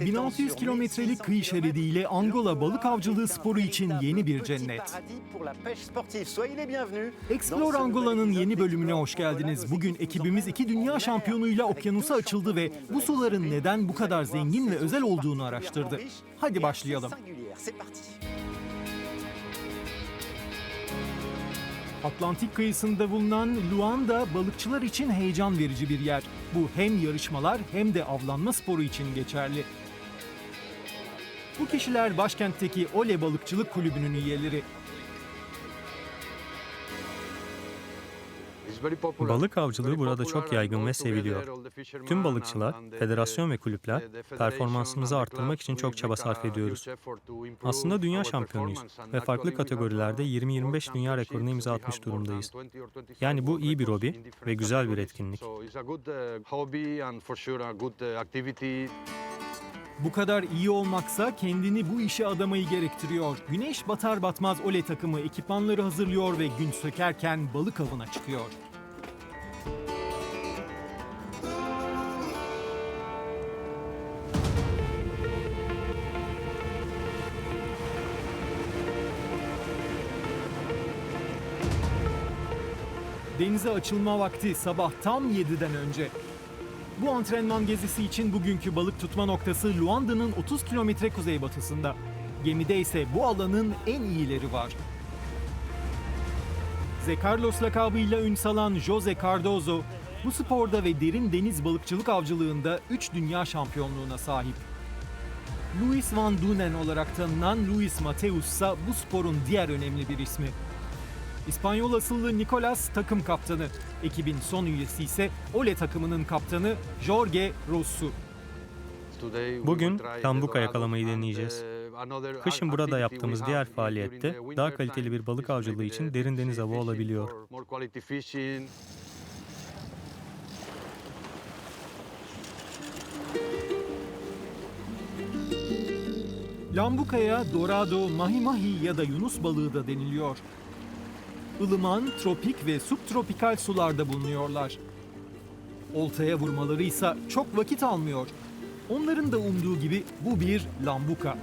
1600 sur kilometrelik 1600 kıyı şeridiyle Angola balık avcılığı sporu için yeni bir cennet. Explore Angola'nın yeni bölümüne hoş geldiniz. Bugün ekibimiz iki dünya şampiyonuyla okyanusa açıldı ve bu suların neden bu kadar zengin ve özel olduğunu araştırdı. Hadi başlayalım. Atlantik kıyısında bulunan Luanda balıkçılar için heyecan verici bir yer. Bu hem yarışmalar hem de avlanma sporu için geçerli. Bu kişiler başkentteki Ole Balıkçılık Kulübü'nün üyeleri. Balık avcılığı burada çok yaygın ve seviliyor. Tüm balıkçılar, federasyon ve kulüpler performansımızı arttırmak için çok çaba sarf ediyoruz. Aslında dünya şampiyonuyuz ve farklı kategorilerde 20-25 dünya rekorunu imza atmış durumdayız. Yani bu iyi bir hobi ve güzel bir etkinlik. Bu kadar iyi olmaksa kendini bu işe adamayı gerektiriyor. Güneş batar batmaz Ole takımı ekipmanları hazırlıyor ve gün sökerken balık avına çıkıyor. Denize açılma vakti sabah tam 7'den önce. Bu antrenman gezisi için bugünkü balık tutma noktası Luanda'nın 30 kilometre kuzeybatısında. Gemide ise bu alanın en iyileri var. Ze Carlos lakabıyla ün salan Jose Cardozo, bu sporda ve derin deniz balıkçılık avcılığında 3 dünya şampiyonluğuna sahip. Luis Van Dunen olarak tanınan Luis Mateus ise bu sporun diğer önemli bir ismi. İspanyol asıllı Nicolas takım kaptanı. Ekibin son üyesi ise Ole takımının kaptanı Jorge Rossu. Bugün tambuka yakalamayı deneyeceğiz. Kışın burada yaptığımız diğer faaliyette daha kaliteli bir balık avcılığı için derin deniz avı olabiliyor. Lambuka'ya dorado, mahi mahi ya da yunus balığı da deniliyor. Ilıman, tropik ve subtropikal sularda bulunuyorlar. Oltaya vurmaları ise çok vakit almıyor. Onların da umduğu gibi bu bir lambuka.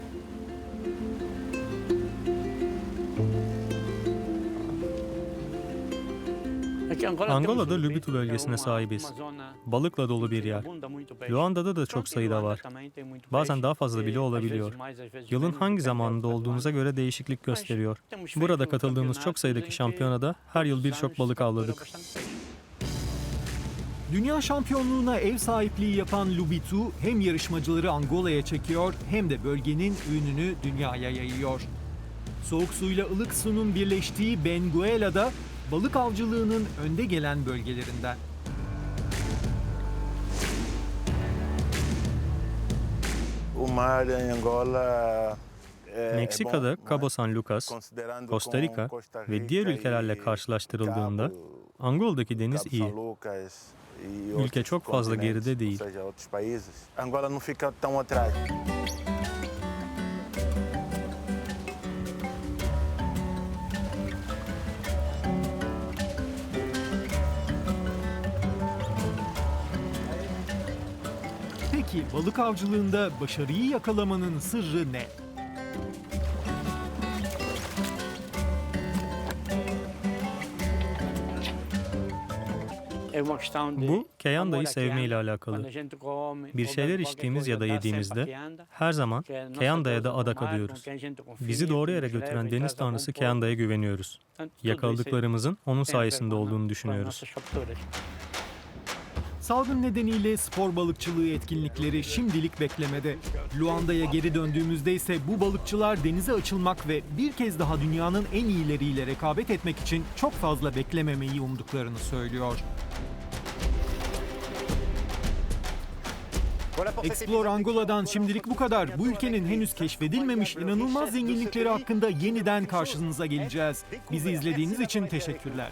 Angola'da Lübitu bölgesine sahibiz. Balıkla dolu bir yer. Luanda'da da çok sayıda var. Bazen daha fazla bile olabiliyor. Yılın hangi zamanında olduğunuza göre değişiklik gösteriyor. Burada katıldığımız çok sayıdaki şampiyonada her yıl birçok balık avladık. Dünya şampiyonluğuna ev sahipliği yapan Lubitu hem yarışmacıları Angola'ya çekiyor hem de bölgenin ününü dünyaya yayıyor. Soğuk suyla ılık sunun birleştiği Benguela'da balık avcılığının önde gelen bölgelerinden. É Meksika'da Cabo San Lucas, Costa Rica ve diğer ülkelerle e karşılaştırıldığında Angola'daki deniz iyi. E Ülke çok fazla geride değil. Angola não fica tão atrás. Peki balık avcılığında başarıyı yakalamanın sırrı ne? Bu Keyanda'yı sevmeyle alakalı. Bir şeyler içtiğimiz ya da yediğimizde her zaman Keyanda'ya da adak adıyoruz. Bizi doğru yere götüren deniz tanrısı Keyanda'ya güveniyoruz. Yakaladıklarımızın onun sayesinde olduğunu düşünüyoruz. Salgın nedeniyle spor balıkçılığı etkinlikleri şimdilik beklemede. Luanda'ya geri döndüğümüzde ise bu balıkçılar denize açılmak ve bir kez daha dünyanın en iyileriyle rekabet etmek için çok fazla beklememeyi umduklarını söylüyor. Explore Angola'dan şimdilik bu kadar. Bu ülkenin henüz keşfedilmemiş inanılmaz zenginlikleri hakkında yeniden karşınıza geleceğiz. Bizi izlediğiniz için teşekkürler.